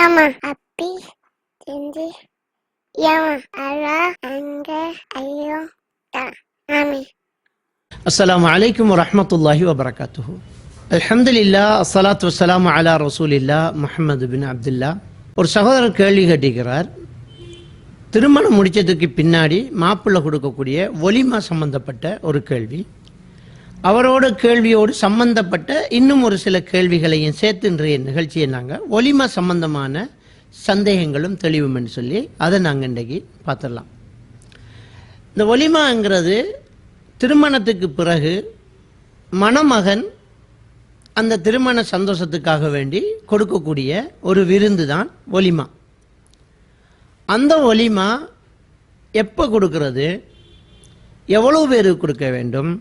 ஏமா அப்பி செஞ்சு. ஏமா அழா அங்க ஐயோ தா. ஆமே அஸ்ஸலாமு அலைக்கும் வரஹ்மத்துல்லாஹி வபரகாத்துஹு. அலமதுல்லா அஸ்ஸலாத்து வசலாம் அலா ரசூலில்லா முஹம்மது பின் அப்துல்லா. ஒரு சகோதரர் கேள்வி கட்டிக்கிறார் திருமணம் முடித்ததுக்கு பின்னாடி மாப்பிள்ளை கொடுக்கக்கூடிய ஒலிமா சம்பந்தப்பட்ட ஒரு கேள்வி. அவரோட கேள்வியோடு சம்பந்தப்பட்ட இன்னும் ஒரு சில கேள்விகளையும் சேர்த்து இன்றைய நிகழ்ச்சியை நாங்கள் ஒலிம சம்பந்தமான சந்தேகங்களும் தெளிவுமென்னு சொல்லி அதை நாங்கள் இன்றைக்கு பார்த்துடலாம். இந்த ஒலிமாங்கிறது திருமணத்துக்கு பிறகு மணமகன் அந்த திருமண சந்தோஷத்துக்காக வேண்டி கொடுக்கக்கூடிய ஒரு விருந்து தான் ஒலிமா. அந்த ஒலிமா எப்போ கொடுக்கறது? எவ்வளோ பேருக்கு கொடுக்க வேண்டும்?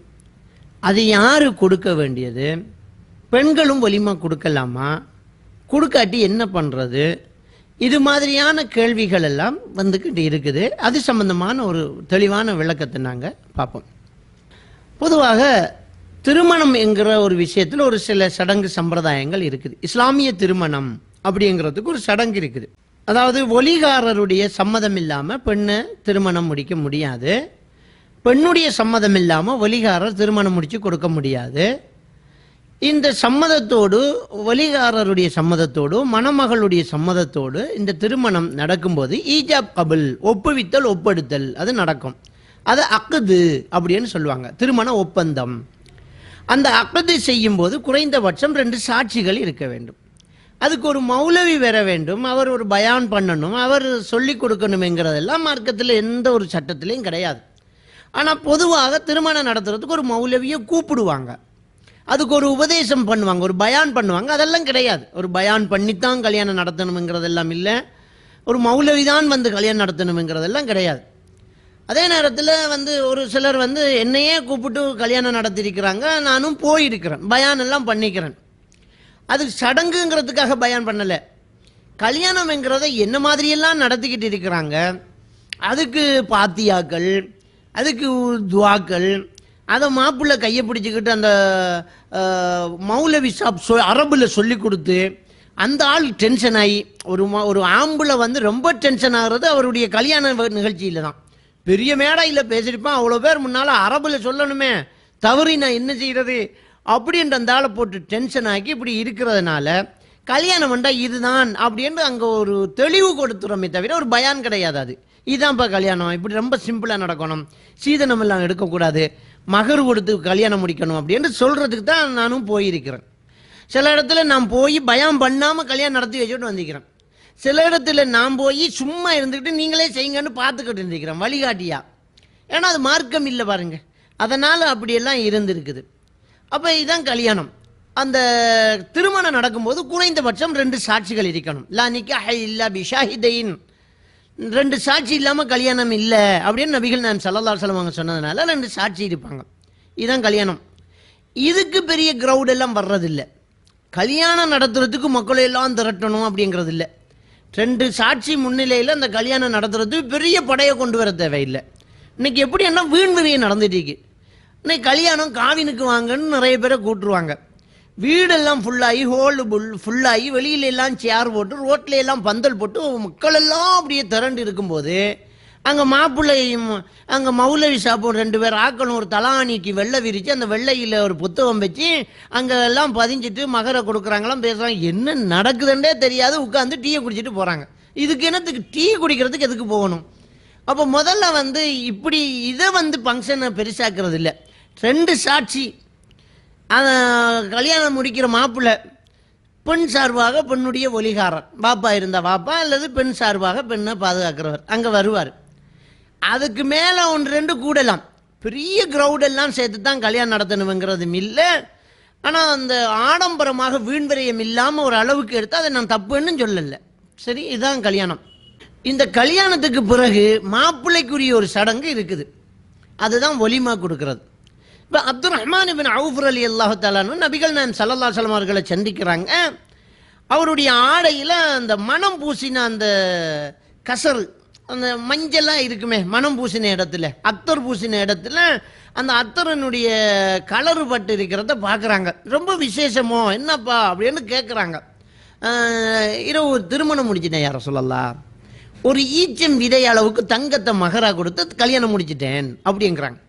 அது யாரு கொடுக்க வேண்டியது? பெண்களும் ஒலிமா கொடுக்கலாமா? கொடுக்காட்டி என்ன பண்ணுறது இது மாதிரியான கேள்விகள் எல்லாம் வந்துக்கிட்டு இருக்குது. அது சம்பந்தமான ஒரு தெளிவான விளக்கத்தை நாங்கள் பார்ப்போம். பொதுவாக திருமணம் என்கிற ஒரு விஷயத்தில் ஒரு சில சடங்கு சம்பிரதாயங்கள் இருக்குது. இஸ்லாமிய திருமணம் அப்படிங்கிறதுக்கு ஒரு சடங்கு இருக்குது. அதாவது ஒலிகாரருடைய சம்மதம் இல்லாமல் பெண்ணை திருமணம் முடிக்க முடியாது. பெண்ணுடைய சம்மதம் இல்லாமல் வலிகாரர் திருமணம் முடித்து கொடுக்க முடியாது. இந்த சம்மதத்தோடு வலிகாரருடைய சம்மதத்தோடு மணமகளுடைய சம்மதத்தோடு இந்த திருமணம் நடக்கும்போது ஈஜாப் கபுல் ஒப்புவித்தல் ஒப்படுத்தல் அது நடக்கும். அது அக்குது அப்படின்னு சொல்லுவாங்க. திருமண ஒப்பந்தம். அந்த அக்கது செய்யும்போது குறைந்தபட்சம் ரெண்டு சாட்சிகள் இருக்க வேண்டும். அதுக்கு ஒரு மௌலவி வர வேண்டும். அவர் ஒரு பயான் பண்ணணும். அவர் சொல்லிக் கொடுக்கணுங்கிறதெல்லாம் மார்க்கத்தில் எந்த ஒரு சட்டத்திலையும் கிடையாது. ஆனால் பொதுவாக திருமணம் நடத்துறதுக்கு ஒரு மௌலவியை கூப்பிடுவாங்க. அதுக்கு ஒரு உபதேசம் பண்ணுவாங்க ஒரு பயான் பண்ணுவாங்க. அதெல்லாம் கிடையாது. ஒரு பயான் பண்ணித்தான் கல்யாணம் நடத்தணுங்கிறதெல்லாம் இல்லை. ஒரு மௌலவி தான் வந்து கல்யாணம் நடத்தணுங்கிறதெல்லாம் கிடையாது. அதே நேரத்தில் வந்து ஒரு சிலர் வந்து என்னையே கூப்பிட்டு கல்யாணம் நடத்தியிருக்கிறாங்க நானும் போயிருக்கிறேன். பயான் எல்லாம் பண்ணிக்கிறேன். அது சடங்குங்கிறதுக்காக பயான் பண்ணலை. கல்யாணம்ங்கிறத என்ன மாதிரியெல்லாம் நடத்திக்கிட்டு இருக்கிறாங்க அதுக்கு பாத்தியாக்கள் அதுக்கு துவாக்கள் அதை மாப்பிள்ளை கையை பிடிச்சிக்கிட்டு அந்த மௌலவி சாப் சொ அரபில் சொல்லி கொடுத்து அந்த ஆள் டென்ஷன் ஆகி ஒரு ஒரு ஆம்பளை வந்து ரொம்ப டென்ஷன் ஆகுறது அவருடைய கல்யாண நிகழ்ச்சியில் தான். பெரிய மேடையில் பேசியிருப்பான் அவ்வளோ பேர் முன்னால் அரபில் சொல்லணுமே தவறி நான் என்ன செய்கிறது அப்படின்ற அந்த ஆளை போட்டு டென்ஷன் ஆக்கி இப்படி இருக்கிறதுனால கல்யாணம் வந்தால் இதுதான் அப்படின்னு அங்கே ஒரு தெளிவு கொடுத்துறோமே தவிர ஒரு பயான் கிடையாது அது. இதுதான்ப்பா கல்யாணம். இப்படி ரொம்ப சிம்பிளாக நடக்கணும். சீதனம் எல்லாம் எடுக்கக்கூடாது. மகர் கொடுத்து கல்யாணம் முடிக்கணும் அப்படின்னு சொல்கிறதுக்கு தான் நானும் போயிருக்கிறேன். சில இடத்துல நான் போய் பயம் பண்ணாமல் கல்யாணம் நடத்தி வச்சுட்டு வந்திருக்கிறேன். சில இடத்துல நான் போய் சும்மா இருந்துக்கிட்டு நீங்களே செய்யுங்கன்னு பார்த்துக்கிட்டு இருந்திருக்கிறேன். வழிகாட்டியா. ஏன்னா அது மார்க்கம் இல்லை பாருங்கள் அதனால் அப்படியெல்லாம் இருந்திருக்குது. அப்போ இதுதான் கல்யாணம். அந்த திருமணம் நடக்கும்போது குறைந்தபட்சம் ரெண்டு சாட்சிகள் இருக்கணும். லா நிக்காஹ இல்லா பிஷாஹிதைன். ரெண்டு சாட்சி இல்லாமல் கல்யாணம் இல்லை அப்படின்னு நபிகள் நான் சல்லல்லா செலவாங்க சொன்னதுனால ரெண்டு சாட்சி இருப்பாங்க. இதுதான் கல்யாணம். இதுக்கு பெரிய க்ரௌட் எல்லாம் வர்றதில்லை. கல்யாணம் நடத்துறதுக்கு மக்களை எல்லாம் திரட்டணும் அப்படிங்கிறது இல்லை ரெண்டு சாட்சி முன்னிலையில் அந்த கல்யாணம் நடத்துறதுக்கு பெரிய படையை கொண்டு வர தேவையில்லை. இன்னைக்கு எப்படி என்ன வீண் விரியம் நடந்துட்டு இருக்கு. இன்னைக்கு கல்யாணம் காவினுக்கு வாங்கன்னு நிறைய பேரை கூட்டுருவாங்க. வீடெல்லாம் ஃபுல்லாகி ஹோல்டு புல் ஃபுல்லாகி வெளியில எல்லாம் சேர் போட்டு ரோட்ல எல்லாம் பந்தல் போட்டு மக்கள் எல்லாம் அப்படியே திரண்டு இருக்கும்போது அங்கே மாப்பிள்ளையும் அங்கே மௌலவி சாப்பிடும் ரெண்டு பேர் ஆக்கணும் ஒரு தலாணிக்கு வெள்ளை விரித்து அந்த வெள்ளையில் ஒரு புத்தகம் வச்சு அங்கே எல்லாம் பதிஞ்சிட்டு மகரை கொடுக்குறாங்களாம் பேசுகிறாங்க என்ன நடக்குதுன்றே தெரியாது. உட்காந்து டீயை குடிச்சிட்டு போகிறாங்க இதுக்கு என்னத்துக்கு டீ குடிக்கிறதுக்கு எதுக்கு போகணும்? அப்போ முதல்ல வந்து இப்படி இதை வந்து ஃபங்க்ஷனை பெருசாக்குறது இல்லை ரெண்டு சாட்சி கல்யாணம் முடிக்கிற மாப்பிள்ளை பெண் சார்பாக பெண்ணுடைய ஒலிகாரர். பாப்பா இருந்தால் பாப்பா அல்லது பெண் சார்பாக பெண்ணை பாதுகாக்கிறவர். அங்கே வருவார். அதுக்கு மேலே ஒன்று ரெண்டு கூடலாம் பெரிய க்ரௌடெல்லாம் சேர்த்து தான் கல்யாணம் நடத்தணுங்கிறதும் இல்லை. ஆனால் அந்த ஆடம்பரமாக வீண்விரயம் இல்லாமல் ஒரு அளவுக்கு எடுத்து அதை நான் தப்புன்னு சொல்லலை. சரி இதுதான் கல்யாணம். இந்த கல்யாணத்துக்கு பிறகு மாப்பிள்ளைக்குரிய ஒரு சடங்கு இருக்குது. அதுதான் ஒலிமா கொடுக்கறது. இப்போ அப்துல் ரஹ்மான் இபின் அவுஃபர் அலி அல்லாஹு தாலான்னு நபிகள் நாயம் சல்லல்லா சலம் அவர்களை சந்திக்கிறாங்க. அவருடைய ஆடையில் அந்த மனம் பூசின அந்த கசரு அந்த மஞ்சளாக இருக்குமே மனம் பூசின இடத்துல அத்தர் பூசின இடத்துல அந்த அத்தரனுடைய கலரு பட்டு இருக்கிறத பார்க்குறாங்க ரொம்ப விசேஷமோ என்னப்பா அப்படின்னு கேட்குறாங்க இரவு திருமணம் முடிச்சிட்டேன் யார சொல்லலாம் ஒரு ஈச்சம் விதை அளவுக்கு தங்கத்தை மகரா கொடுத்து கல்யாணம் முடிச்சிட்டேன் அப்படிங்கிறாங்க.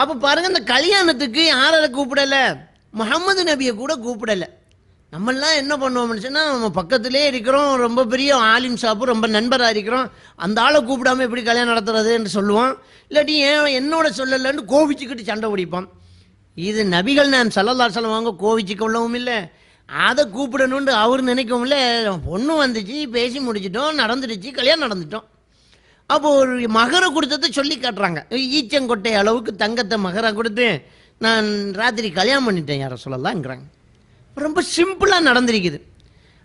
அப்போ பாருங்க இந்த கல்யாணத்துக்கு யாரை கூப்பிடல? முகமது நபியை கூட கூப்பிடல. நம்மெல்லாம் என்ன பண்ணுவோம்னு சொன்னால் நம்ம பக்கத்திலே இருக்கிறோம் ரொம்ப பெரிய ஆலிம் ஷாப்பு ரொம்ப நண்பராக இருக்கிறோம். அந்த ஆளை கூப்பிடாம எப்படி கல்யாணம் நடத்துறதுன்னு சொல்லுவோம் இல்லாட்டி ஏன் என்னோட சொல்லலைன்னு கோவிச்சுக்கிட்டு சண்டை பிடிப்போம் இது நபிகள் நான் சல்லல்லா சொல்லுவாங்க கோவிச்சுக்கொள்ளவும் இல்லை. அதை கூப்பிடணுன்ட்டு அவர் நினைக்கவும் இல்லை. பொண்ணு வந்துச்சு பேசி முடிச்சிட்டோம் நடந்துடுச்சு கல்யாணம் நடந்துட்டோம். அப்போ ஒரு மகர கொடுத்ததை சொல்லி காட்டுறாங்க. ஈச்சங்கொட்டை அளவுக்கு தங்கத்தை மகரம் கொடுத்து நான் ராத்திரி கல்யாணம் பண்ணிட்டேன் யார சொல்லலாங்கிறாங்க ரொம்ப சிம்பிளாக நடந்திருக்குது.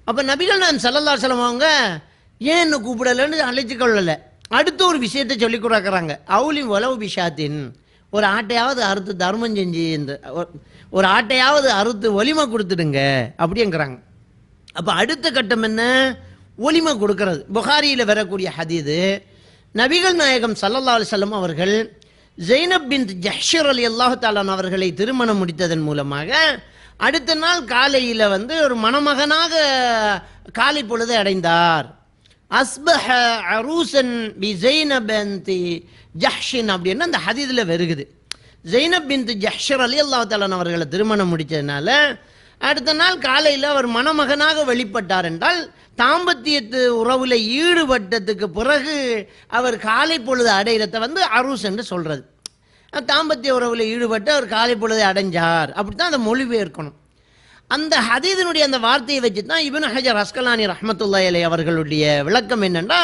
அப்போ நபிகள் நான் சல்லல்லா செல்லம் அவங்க ஏன் என்னை கூப்பிடலைன்னு அழைச்சி கொள்ளலை. அடுத்த ஒரு விஷயத்தை சொல்லி கொடுக்குறாங்க. அவுலி உளவு பிஷாத்தின் ஒரு ஆட்டையாவது அறுத்து தர்மம் செஞ்சு இந்த ஒரு ஆட்டையாவது அறுத்து ஒலிமை கொடுத்துடுங்க அப்படிங்கிறாங்க. அப்போ அடுத்த கட்டம் என்ன? ஒலிமை கொடுக்கறது. புகாரியில் வரக்கூடிய ஹதீது நபிகள் நாயகம் சல்லல்லா அலிசல்லம் அவர்கள் ஜெய்னப் பின் ஜஹ்ஷர் அலி அல்லாஹு தாலான் அவர்களை திருமணம் முடித்ததன் மூலமாக அடுத்த நாள் காலையில் வந்து ஒரு மணமகனாக காலை பொழுது அடைந்தார். அஸ்பஹ அரூசன் பி ஜெய்னப் ஜஹ்ஷின் அப்படின்னு அந்த ஹதீதில் வருகுது. ஜெய்னப் பின் ஜஹ்ஷர் அலி அல்லாஹ் தாலான் அவர்களை திருமணம் முடித்ததுனால அடுத்த நாள் காலையில் அவர் மணமகனாக வெளிப்பட்டார் என்றால் தாம்பத்தியத்து உறவில் ஈடுபட்டதுக்கு பிறகு அவர் காலை பொழுது அடையிறத வந்து அரூஸ் என்று சொல்றது. தாம்பத்திய உறவில் ஈடுபட்டு அவர் காலை பொழுதை அடைஞ்சார். அப்படி தான் அந்த மொழிபெயர்க்கணும் அந்த ஹதீதனுடைய அந்த வார்த்தையை வச்சு தான் இப்னு ஹஜர் அஸ்கலானி ரஹமத்துல்லா அலை அவர்களுடைய விளக்கம் என்னென்னா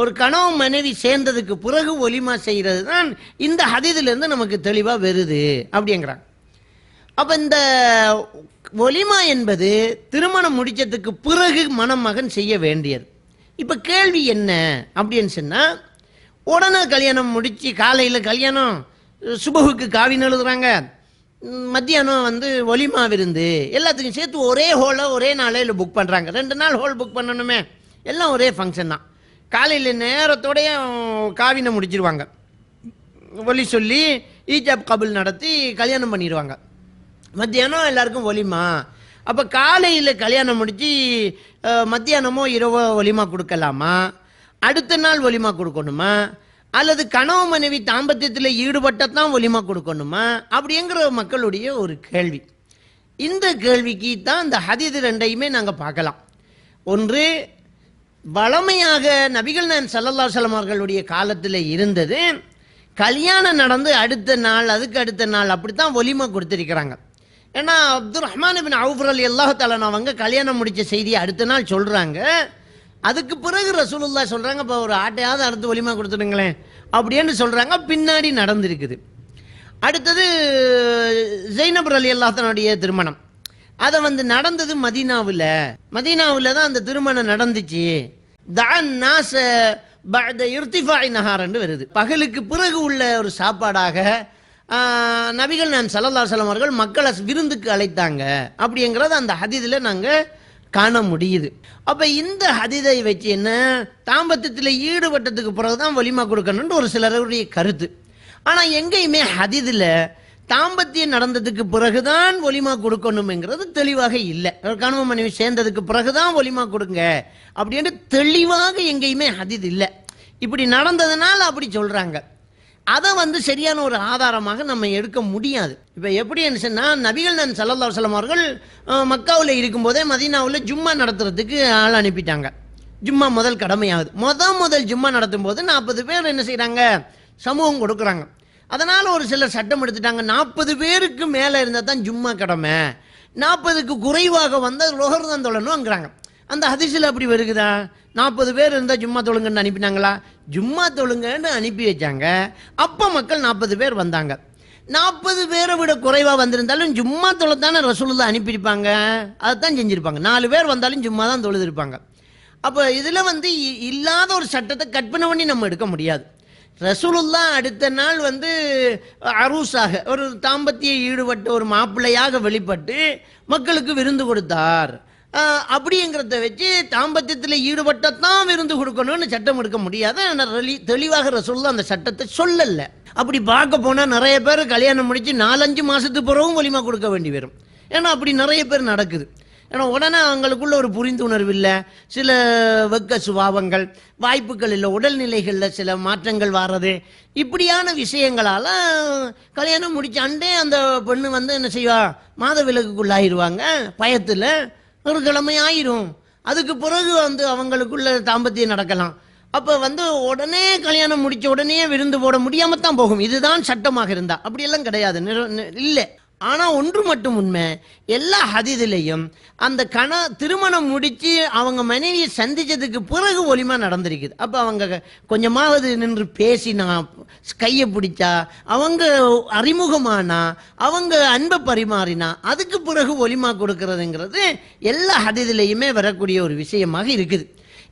ஒரு கணவன் மனைவி சேர்ந்ததுக்கு பிறகு ஒலிமா செய்கிறது தான் இந்த ஹதீதிலிருந்து நமக்கு தெளிவாக வருது அப்படிங்கிறாங்க. அப்போ இந்த ஒலிமா என்பது திருமணம் முடிச்சதுக்கு பிறகு மணமகன் செய்ய வேண்டியது. இப்போ கேள்வி என்ன அப்படின்னு சொன்னால் உடனே கல்யாணம் முடிச்சு காலையில் கல்யாணம் சுபகுக்கு காவின்னு எழுதுறாங்க. மத்தியானம் வந்து ஒலிமா விருந்து எல்லாத்துக்கும் சேர்த்து ஒரே ஹோலை ஒரே நாளையில் புக் பண்ணுறாங்க ரெண்டு நாள் ஹோல் புக் பண்ணணுமே. எல்லாம் ஒரே ஃபங்க்ஷன் தான். காலையில் நேரத்தோடைய காவினை முடிச்சிருவாங்க. ஒலி சொல்லி ஈஜாப் கபுல் நடத்தி கல்யாணம் பண்ணிடுவாங்க மத்தியானம் எல்லாருக்கும் ஒலிமா அப்போ காலையில் கல்யாணம் முடித்து மத்தியானமோ இரவோ ஒலிமா கொடுக்கலாமா? அடுத்த நாள் ஒலிமா கொடுக்கணுமா? அல்லது கனவு மனைவி தாம்பத்தியத்தில் ஈடுபட்டத்தான் ஒலிமா கொடுக்கணுமா? அப்படிங்கிற மக்களுடைய ஒரு கேள்வி. இந்த கேள்விக்கு தான் இந்த ஹதீது ரெண்டையுமே நாங்கள் பார்க்கலாம். ஒன்று வளமையாக நபிகள் நாயன் சல்லல்லா அலைஹி அவர்களுடைய காலத்தில் இருந்தது. கல்யாணம் நடந்து அடுத்த நாள் அதுக்கு அடுத்த நாள் அப்படித்தான் ஒலிமா கொடுத்துருக்கிறாங்க. ஏன்னா அப்துல் ரஹ்மான் பின் அவுஃபர் அலி அல்லாஹாலன் அவங்க கல்யாணம் முடித்த செய்தியை அடுத்த நாள் சொல்கிறாங்க அதுக்கு பிறகு ரசூலுல்லா சொல்கிறாங்க இப்போ ஒரு ஆட்டையாவது அடுத்து ஒலிமா கொடுத்துடுங்களேன் அப்படின்னு சொல்கிறாங்க பின்னாடி நடந்திருக்குது. அடுத்தது ஜெய்னபர் அலி அல்லாஹனுடைய திருமணம். அதை வந்து நடந்தது மதீனாவில். மதீனாவில் தான் அந்த திருமணம் நடந்துச்சு. தான் நாச பஅத இர்திஃபாய் நஹாரன்னு வருது. பகலுக்கு பிறகு உள்ள ஒரு சாப்பாடாக நபிகள் நான் சல்லல்லா அலைஹி அவர்கள் மக்களை விருந்துக்கு அழைத்தாங்க. அப்படிங்கிறத அந்த ஹதீதில் நாங்கள் காண முடியுது. அப்போ இந்த ஹதிதை வச்சு என்ன? தாம்பத்தியத்தில் ஈடுபட்டதுக்கு பிறகு தான் வலிமா கொடுக்கணும்னு ஒரு சிலருடைய கருத்து. ஆனால் எங்கேயுமே ஹதிதில் தாம்பத்தியம் நடந்ததுக்கு பிறகுதான் ஒலிமா கொடுக்கணுங்கிறது தெளிவாக இல்லை. ஒரு கணவன் மனைவி சேர்ந்ததுக்கு பிறகுதான் ஒலிமா கொடுங்க அப்படின்னு தெளிவாக எங்கேயுமே ஹதீது இல்லை. இப்படி நடந்ததுனால அப்படி சொல்கிறாங்க அதை வந்து சரியான ஒரு ஆதாரமாக நம்ம எடுக்க முடியாது. இப்போ எப்படி சொன்னால் நபிகள் நான் சல்லல்லா வல்லம் அவர்கள் மக்காவில் இருக்கும்போதே மதீனாவில் ஜும்மா நடத்துறதுக்கு ஆள் அனுப்பிட்டாங்க. ஜும்மா முதல் கடமையாகுது. முத முதல் ஜும்மா நடத்தும் போது நாற்பது பேர் என்ன செய்கிறாங்க சமூகம் கொடுக்குறாங்க. அதனால் ஒரு சிலர் சட்டம் எடுத்துட்டாங்க. நாற்பது பேருக்கு மேலே இருந்தால் தான் ஜும்மா கடமை. நாற்பதுக்கு குறைவாக வந்தால் ரோஹர்தான் தொழணுங்கிறாங்க அந்த ஹதிசில் அப்படி வருகுதா? நாற்பது பேர் இருந்தால் ஜும்மா தொழுங்கன்னு அனுப்பினாங்களா? ஜும்மா தொழுங்கன்னு அனுப்பி வச்சாங்க. அப்போ மக்கள் நாற்பது பேர் வந்தாங்க. நாற்பது பேரை விட குறைவாக வந்திருந்தாலும் ஜும்மா தொழுதானே ரசூலுல்லா அனுப்பியிருப்பாங்க. தான் செஞ்சுருப்பாங்க. நாலு பேர் வந்தாலும் ஜும்மா தான் தொழுதிருப்பாங்க. அப்போ இதில் வந்து இ- இல்லாத ஒரு சட்டத்தை கற்பனை பண்ணி நம்ம எடுக்க முடியாது. ரசூலுல்லா அடுத்த நாள் வந்து அரூஸாக ஒரு தாம்பத்திய ஈடுபட்ட ஒரு மாப்பிள்ளையாக வெளிப்பட்டு மக்களுக்கு விருந்து கொடுத்தார். அப்படிங்கிறத வச்சு தாம்பத்தியத்தில் ஈடுபட்டத்தான் விருந்து கொடுக்கணும்னு சட்டம் எடுக்க முடியாது. தெளிவாக ரசூலுல்லா அந்த சட்டத்தை சொல்லல. அப்படி பார்க்க போனால் நிறைய பேர் கல்யாணம் முடிச்சு நாலஞ்சு மாதத்துக்கு பிறகும் வலிமா கொடுக்க வேண்டி வரும். ஏன்னா அப்படி நிறைய பேர் நடக்குது. ஏன்னா உடனே அவங்களுக்குள்ள ஒரு புரிந்துணர்வு இல்லை. சில வெக்க சுபாவங்கள் வாய்ப்புகள் இல்லை. உடல்நிலைகளில் சில மாற்றங்கள் வர்றது. இப்படியான விஷயங்களால் கல்யாணம் முடிச்ச அண்டே அந்த பெண்ணு வந்து என்ன செய்வா? மாத விலக்குக்குள்ளாயிருவாங்க பயத்தில் ஒரு கிழமை ஆயிரும் அதுக்கு பிறகு வந்து அவங்களுக்குள்ள தாம்பத்தியம் நடக்கலாம். அப்போ வந்து உடனே கல்யாணம் முடிச்ச உடனே விருந்து போட முடியாமல் தான் போகும். இதுதான் சட்டமாக இருந்தா. அப்படியெல்லாம் கிடையாது. இல்லை. ஆனால் ஒன்று மட்டும் உண்மை. எல்லா ஹதிதிலையும் அந்த கண திருமணம் முடித்து அவங்க மனைவியை சந்திச்சதுக்கு பிறகு ஒலிமா நடந்திருக்குது. அப்போ அவங்க கொஞ்சமாவது நின்று பேசினா கையை பிடிச்சா அவங்க அறிமுகமானா அவங்க அன்பை பரிமாறினா அதுக்கு பிறகு ஒலிமா கொடுக்கறதுங்கிறது எல்லா ஹதிதிலையுமே வரக்கூடிய ஒரு விஷயமாக இருக்குது.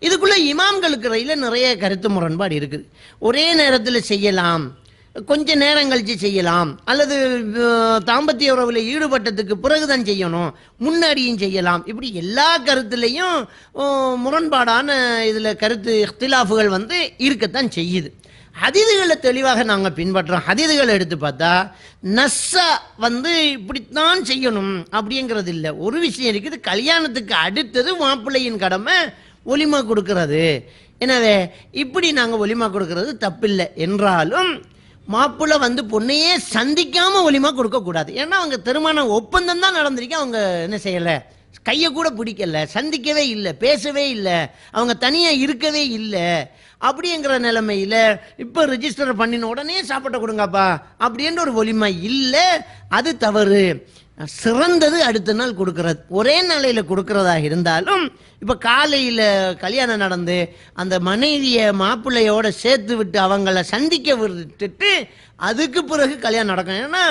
இதுக்குள்ளே இமாம்களுக்கு இடையில் நிறைய கருத்து முரண்பாடு இருக்குது. ஒரே நேரத்தில் செய்யலாம் கொஞ்ச நேரம் கழித்து செய்யலாம் அல்லது தாம்பத்திய உறவில் ஈடுபட்டதுக்கு பிறகுதான் செய்யணும் முன்னாடியும் செய்யலாம். இப்படி எல்லா கருத்துலையும் முரண்பாடான இதில் கருத்து இஃப்திலாஃபுகள் வந்து இருக்கத்தான் செய்யுது. ஹதிதுகளை தெளிவாக நாங்கள் பின்பற்றோம். ஹதிதுகளை எடுத்து பார்த்தா நஸ்ஸ வந்து இப்படித்தான் செய்யணும் அப்படிங்கிறது இல்லை. ஒரு விஷயம் இருக்குது கல்யாணத்துக்கு அடுத்தது மாப்பிள்ளையின் கடமை ஒலிமா கொடுக்கறது. எனவே இப்படி நாங்கள் ஒலிமா கொடுக்கறது தப்பில்லை. என்றாலும் மாப்பிள்ளை வந்து பொண்ணையே சந்திக்காமல் ஒலிமா கொடுக்கக்கூடாது. ஏன்னா அவங்க திருமண ஒப்பந்தம் தான் நடந்திருக்கு. அவங்க என்ன செய்யலை? கையை கூட பிடிக்கல. சந்திக்கவே இல்லை. பேசவே இல்லை. அவங்க தனியாக இருக்கவே இல்லை. அப்படிங்கிற நிலைமையில் இப்போ ரிஜிஸ்டர் பண்ணின உடனே சாப்பாட்டை கொடுங்கப்பா அப்படின்ற ஒரு ஒலிமை இல்லை. அது தவறு. சிறந்தது அடுத்த நாள் கொடுக்கறது. ஒரே நிலையில் கொடுக்கறதா இருந்தாலும் இப்போ காலையில் கல்யாணம் நடந்து அந்த மனைவியை மாப்பிள்ளையோட சேர்த்து விட்டு அவங்கள சந்திக்க விட்டுட்டு அதுக்கு பிறகு கல்யாணம் நடக்கும். ஏன்னா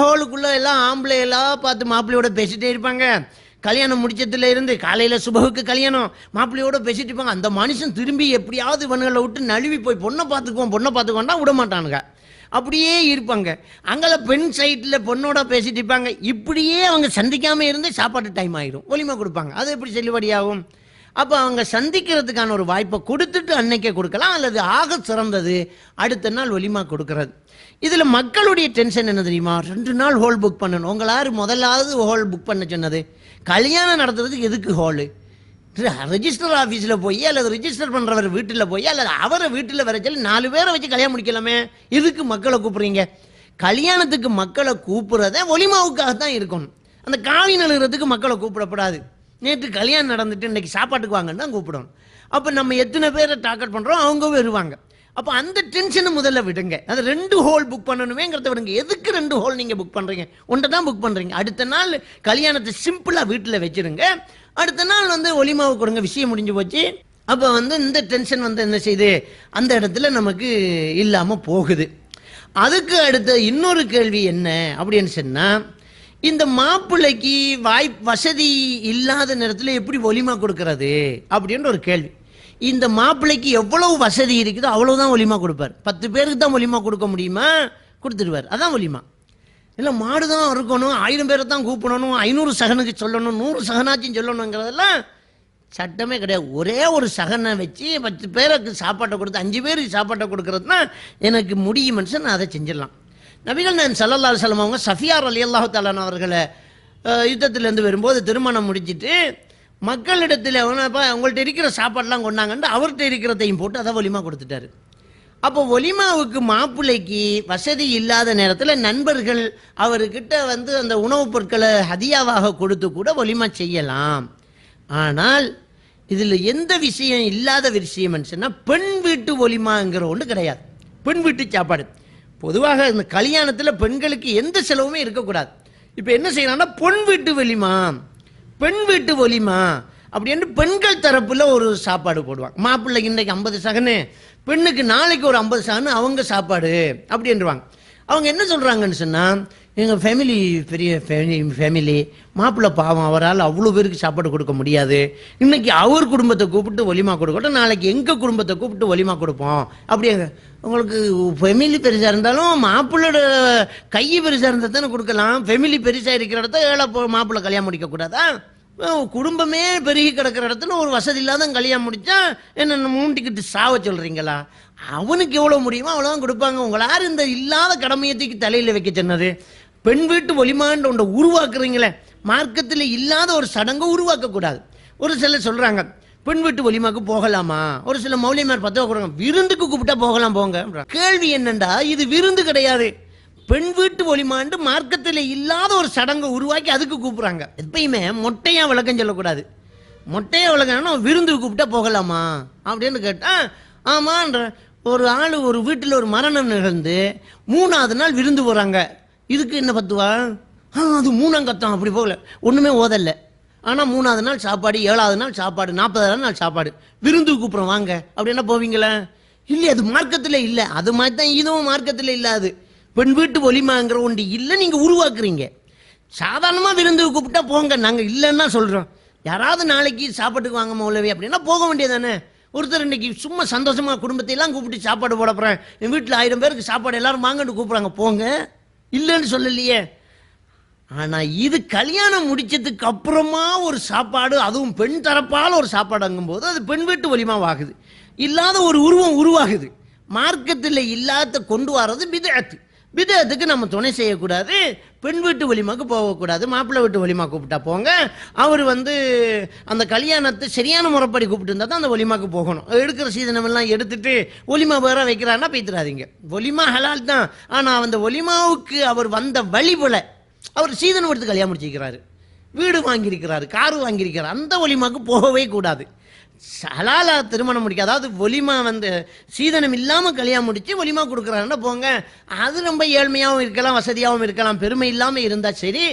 ஹோலுக்குள்ளே எல்லாம் ஆம்பளை எல்லாம் பார்த்து மாப்பிள்ளையோட பேசிகிட்டே இருப்பாங்க. கல்யாணம் முடிச்சதுல இருந்து காலையில சுபகுக்கு கல்யாணம் மாப்பிள்ளையோட பேசிட்டு இருப்பாங்க. அந்த மனுஷன் திரும்பி எப்படியாவது இவனுங்களை விட்டு நழுவி போய் பொண்ணை பார்த்துக்குவோம் பொண்ணை பார்த்துக்குவோம்னா விட மாட்டானுங்க. அப்படியே இருப்பாங்க. அங்கே பெண் சைட்டில் பொண்ணோட பேசிட்டு இருப்பாங்க. இப்படியே அவங்க சந்திக்காமல் இருந்து சாப்பாட்டு டைம் ஆயிடும் ஒலிமை கொடுப்பாங்க. அது எப்படி செல்லுபடியாகும்? அப்போ அவங்க சந்திக்கிறதுக்கான ஒரு வாய்ப்பை கொடுத்துட்டு அன்னைக்கே கொடுக்கலாம். அல்லது ஆக சிறந்தது அடுத்த நாள் ஒலிமா கொடுக்கறது. இதில் மக்களுடைய டென்ஷன் என்ன தெரியுமா? ரெண்டு நாள் ஹோல் புக் பண்ணணும். உங்களாரு முதலாவது ஹோல் புக் பண்ண சொன்னது. கல்யாணம் நடத்துறதுக்கு எதுக்கு ஹோலு ரெஜிஸ்டர் ஆஃபீஸில் போய் அல்லது ரிஜிஸ்டர் பண்ணுறவர் வீட்டில் போய் அல்லது அவரை வீட்டில் வர சொல்லி நாலு பேரை வச்சு கல்யாணம் முடிக்கலாமே? எதுக்கு மக்களை கூப்பிட்றீங்க? கல்யாணத்துக்கு மக்களை கூப்பிட்றத ஒலிமாவுக்காக தான் இருக்கணும். அந்த காவி நழுகிறதுக்கு மக்களை கூப்பிடக்கூடாது நேற்று கல்யாணம் நடந்துட்டு இன்னைக்கு சாப்பாட்டுக்கு வாங்கன்னு தான் கூப்பிடணும். அப்போ நம்ம எத்தனை பேரை டார்கெட் பண்ணுறோம் அவங்க வருவாங்க. அப்போ அந்த டென்ஷனை முதல்ல விடுங்க. அது ரெண்டு ஹோல் புக் பண்ணணுமேங்கிறத விடுங்க. எதுக்கு ரெண்டு ஹோல் நீங்கள் புக் பண்ணுறீங்க ஒன்றை தான் புக் பண்ணுறீங்க அடுத்த நாள் கல்யாணத்தை சிம்பிளாக வீட்டில் வச்சிருங்க. அடுத்த நாள் வந்து ஒலிமாவு கொடுங்க. விஷயம் முடிஞ்சு போச்சு. அப்போ வந்து இந்த டென்ஷன் வந்து என்ன செய்யுது அந்த இடத்துல நமக்கு இல்லாமல் போகுது. அதுக்கு அடுத்த இன்னொரு கேள்வி என்ன அப்படின்னு சொன்னால் இந்த மாப்பிள்ளைக்கு வாய் வசதி இல்லாத நேரத்தில் எப்படி ஒலிமா கொடுக்கறது? அப்படின்ற ஒரு கேள்வி. இந்த மாப்பிள்ளைக்கு எவ்வளவு வசதி இருக்குதோ அவ்வளவுதான் ஒலிமா கொடுப்பார். பத்து பேருக்கு தான் ஒலிமா கொடுக்க முடியுமா? கொடுத்துருவார் அதான் ஒலிமா இல்லை மாடு தான் இருக்கணும் ஆயிரம் பேரை தான் கூப்பிடணும் ஐநூறு சகனுக்கு சொல்லணும் நூறு சகனாச்சும் சொல்லணுங்கிறதெல்லாம் சட்டமே கிடையாது. ஒரே ஒரு சகனை வச்சு பத்து பேருக்கு சாப்பாட்டை கொடுத்து அஞ்சு பேருக்கு சாப்பாட்டை கொடுக்குறதுனா எனக்கு முடியும் மனுஷன் நான் அதை செஞ்சிடலாம். நபிகள் நான் சல்லல்லா செல்லம் அவங்க சஃபியார் அலி அல்லாஹு தாலான் அவர்களை யுத்தத்திலேருந்து வரும்போது திருமணம் முடிச்சிட்டு மக்களிடத்தில் அவனப்பா அவங்கள்ட்ட இருக்கிற சாப்பாடெலாம் கொண்டாங்கன்ட்டு அவர்கிட்ட இருக்கிறதையும் போட்டு அதை ஒலிமா கொடுத்துட்டாரு. அப்போ ஒலிமாவுக்கு மாப்பிள்ளைக்கு வசதி இல்லாத நேரத்தில் நண்பர்கள் அவர்கிட்ட வந்து அந்த உணவுப் பொருட்களை ஹதியாவாக கொடுத்து கூட ஒலிமா செய்யலாம். ஆனால் இதில் எந்த விஷயம் இல்லாத விஷயம்னு சொன்னால் பெண் வீட்டு ஒலிமாங்கிற ஒன்று கிடையாது. பெண் வீட்டு சாப்பாடு. பொதுவாக இந்த கல்யாணத்தில் பெண்களுக்கு எந்த செலவுமே இருக்கக்கூடாது. இப்போ என்ன செய்யறாங்கன்னா பொன் வீட்டு ஒலிமா பெண் வீட்டு ஒலிமா அப்படின்னு பெண்கள் தரப்புல ஒரு சாப்பாடு போடுவாங்க. மாப்பிள்ளைக்கு இன்றைக்கு ஐம்பது சகனு பெண்ணுக்கு நாளைக்கு ஒரு ஐம்பது சகனு அவங்க சாப்பாடு அப்படின்றவாங்க அவங்க என்ன சொல்றாங்கன்னு சொன்னா எங்கள் ஃபேமிலி பெரிய ஃபேமிலி ஃபேமிலி மாப்பிள்ளை பாவம் அவரால் அவ்வளோ பேருக்கு சாப்பாடு கொடுக்க முடியாது. இன்னைக்கு அவர் குடும்பத்தை கூப்பிட்டு ஒலிமா கொடுக்கட்டும் நாளைக்கு எங்கள் குடும்பத்தை கூப்பிட்டு ஒலிமா கொடுப்போம். அப்படிங்க உங்களுக்கு ஃபெமிலி பெருசாக இருந்தாலும் மாப்பிள்ளோட கை பெருசாக இருந்தால் தானே கொடுக்கலாம். ஃபெமிலி பெருசாக இருக்கிற இடத்த ஏழை போ- மாப்பிள்ளை கல்யாணம் முடிக்கக்கூடாதா? குடும்பமே பெருகி கிடக்கிற இடத்துல ஒரு வசதி இல்லாத கல்யாணம் முடித்தா என்ன மூண்டிக்கிட்டு சாவ சொல்கிறீங்களா அவனுக்கு எவ்வளோ முடியுமோ அவ்வளோதான் கொடுப்பாங்க. உங்களார் இந்த இல்லாத கடமையை தூக்கி தலையில் வைக்க சொன்னது? பெண் வீட்டு ஒளிமான்ற ஒன்றை உருவாக்குறீங்களே மார்க்கத்தில் இல்லாத ஒரு சடங்கை உருவாக்கக்கூடாது. ஒரு சிலர் சொல்கிறாங்க பெண் வீட்டு வலிமாக்கு போகலாமா? ஒரு சில மௌலியமார் பத்தவ கொடுங்க விருந்துக்கு கூப்பிட்டா போகலாம் போங்க கேள்வி என்னண்டா இது விருந்து கிடையாது. பெண் வீட்டு ஒளிமாண்டு மார்க்கத்தில் இல்லாத ஒரு சடங்கை உருவாக்கி அதுக்கு கூப்பிட்றாங்க. எப்பயுமே மொட்டையாக விளக்கம் சொல்லக்கூடாது. மொட்டையாக விளக்கம்னா விருந்துக்கு கூப்பிட்டா போகலாமா? அப்படின்னு கேட்டால் ஆமான்ற ஒரு ஆள் ஒரு வீட்டில் ஒரு மரணம் நிகழ்ந்து மூணாவது நாள் விருந்து போகிறாங்க இதுக்கு என்ன பத்துவா? ஆ அது மூணாம் கத்தம் அப்படி போகல. ஒன்றுமே ஓதல்ல. ஆனால் மூணாவது நாள் சாப்பாடு ஏழாவது நாள் சாப்பாடு நாற்பதாவது நாள் சாப்பாடு. விருந்து கூப்பிட்றோம் வாங்க. அப்படின்னா போவீங்களா? இல்லை அது மார்க்கத்தில் இல்லை. அது மாதிரி தான் இதுவும் மார்க்கத்தில் இல்லாது. பெண் வீட்டு ஒலிமாங்கிற ஒன்று இல்லை நீங்கள் உருவாக்குறீங்க. சாதாரணமாக விருந்து கூப்பிட்டா போங்க. நாங்கள் இல்லைன்னா சொல்கிறோம் யாராவது நாளைக்கு சாப்பாட்டுக்கு வாங்க மௌலவி அப்படின்னா போக வேண்டியதானே ஒருத்தர் இன்னைக்கு சும்மா சந்தோஷமா குடும்பத்தையெல்லாம் கூப்பிட்டு சாப்பாடு போட போகிறேன் என் வீட்டில் ஆயிரம் பேருக்கு சாப்பாடு எல்லாரும் வாங்கன்னு கூப்பிடுறாங்க. போங்க. இல்லைன்னு சொல்லலையே. ஆனா இது கல்யாணம் முடிச்சதுக்கு அப்புறமா ஒரு சாப்பாடு அதுவும் பெண் தரப்பால் ஒரு சாப்பாடு போது அது பெண் வீட்டு வலிமாவாகுது. இல்லாத ஒரு உருவம் உருவாகுது. மார்க்கத்தில் இல்லாத கொண்டு வர்றது பிதஅத்து விதத்துக்கு நம்ம துணை செய்யக்கூடாது. பெண் வீட்டு வலிமாக்கு போகக்கூடாது. மாப்பிள்ளை வீட்டு வலிமா கூப்பிட்டா போங்க. அவர் வந்து அந்த கல்யாணத்தை சரியான முறைப்படி கூப்பிட்டு இருந்தால் தான் அந்த ஒலிமாக்கு போகணும். எடுக்கிற சீதனம் எல்லாம் எடுத்துட்டு ஒலிமா வேற வைக்கிறாருன்னா பேத்துறாதீங்க. ஒலிமா ஹலால் தான். ஆனால் அந்த ஒலிமாவுக்கு அவர் வந்த வழிபல அவர் சீதனம் எடுத்து கல்யாணம் முடிச்சிருக்கிறாரு. வீடு வாங்கியிருக்கிறாரு காரு வாங்கியிருக்கிறார். அந்த ஒலிமாக்கு போகவே கூடாது. ஹலாலா திருமணம் முடிக்க அதாவது ஒலிமா வந்து சீதனம் இல்லாமல் கல்யாணம் முடித்து ஒலிமா கொடுக்குறாங்கன்னா போங்க. அது ரொம்ப ஏழ்மையாகவும் இருக்கலாம் வசதியாகவும் இருக்கலாம் பெருமை இல்லாமல் இருந்தால் சரி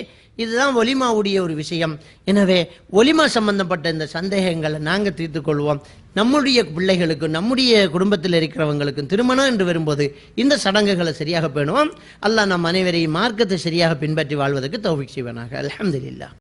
இதுதான் ஒலிமாவுடைய ஒரு விஷயம். எனவே ஒலிமா சம்பந்தப்பட்ட இந்த சந்தேகங்களை நாங்கள் தீர்த்து கொள்வோம். நம்முடைய பிள்ளைகளுக்கும் நம்முடைய குடும்பத்தில் இருக்கிறவங்களுக்கும் திருமணம் என்று வரும்போது இந்த சடங்குகளை சரியாக பேணுவோம். அல்லாஹ் நம் அனைவரையும் மார்க்கத்தை சரியாக பின்பற்றி வாழ்வதற்கு தௌஃபிக் செய்வனாக. அலமதுல்லா